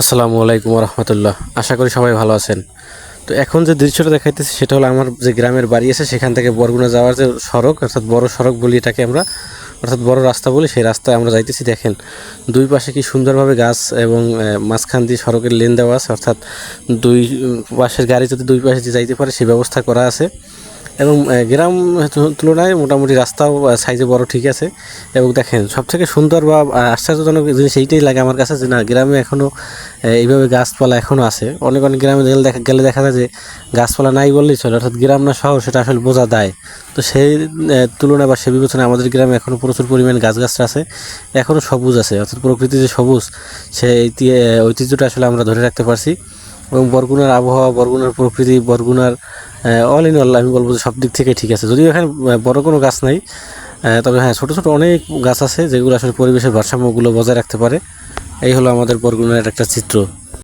আসসালামু আলাইকুম রহমতুল্লাহ আশা করি সবাই ভালো আছেন। তো এখন যে দৃশ্যটা দেখাইতেছি সেটা হলো আমার যে গ্রামের বাড়ি আছে, সেখান থেকে বরগুনা যাওয়ার যে সড়ক, অর্থাৎ বড় সড়ক বলি এটাকে আমরা, অর্থাৎ বড় রাস্তা বলি, সেই রাস্তায় আমরা যাইতেছি। দেখেন, দুই পাশে কি সুন্দরভাবে গাছ এবং মাঝখান দিয়ে সড়কের লেন দেওয়া আছে, অর্থাৎ দুই পাশের গাড়ি যাতে দুই পাশে যাইতে পারে সেই ব্যবস্থা করা আছে। এবং গ্রাম তুলনায় মোটামুটি রাস্তাও সাইজে বড় ঠিক আছে। এবং দেখেন সব থেকে সুন্দর বা আশ্চর্যজনক জিনিস এইটাই লাগে আমার কাছে যে না, গ্রামে এখনও এইভাবে গাছপালা এখনও আছে। অনেক অনেক গ্রামে গেলে দেখা গেলে দেখা যায় যে গাছপালা নাই বললেই চলে, অর্থাৎ গ্রাম না শহর সেটা আসলে বোঝা দেয় তো সেই তুলনায় বা সে বিবেচনায় আমাদের গ্রামে এখনও প্রচুর পরিমাণে গাছগাছরা আছে এখনও সবুজ আছে। অর্থাৎ প্রকৃতির যে সবুজ, সেই ঐতিহ্যটা আসলে আমরা ধরে রাখতে পারছি। এবং বরগুনার আবহাওয়া, বরগুনার প্রকৃতি, বরগুনার অল ইন অল আমি বলব যে সব দিক থেকে ঠিক আছে। যদিও এখানে বড় কোনো গাছ নাই তবে হ্যাঁ ছোটো ছোটো অনেক গাছ আছে যেগুলো আসলে পরিবেশের ভারসাম্যগুলো বজায় রাখতে পারে। এই হলো আমাদের বরগুনার একটা চিত্র।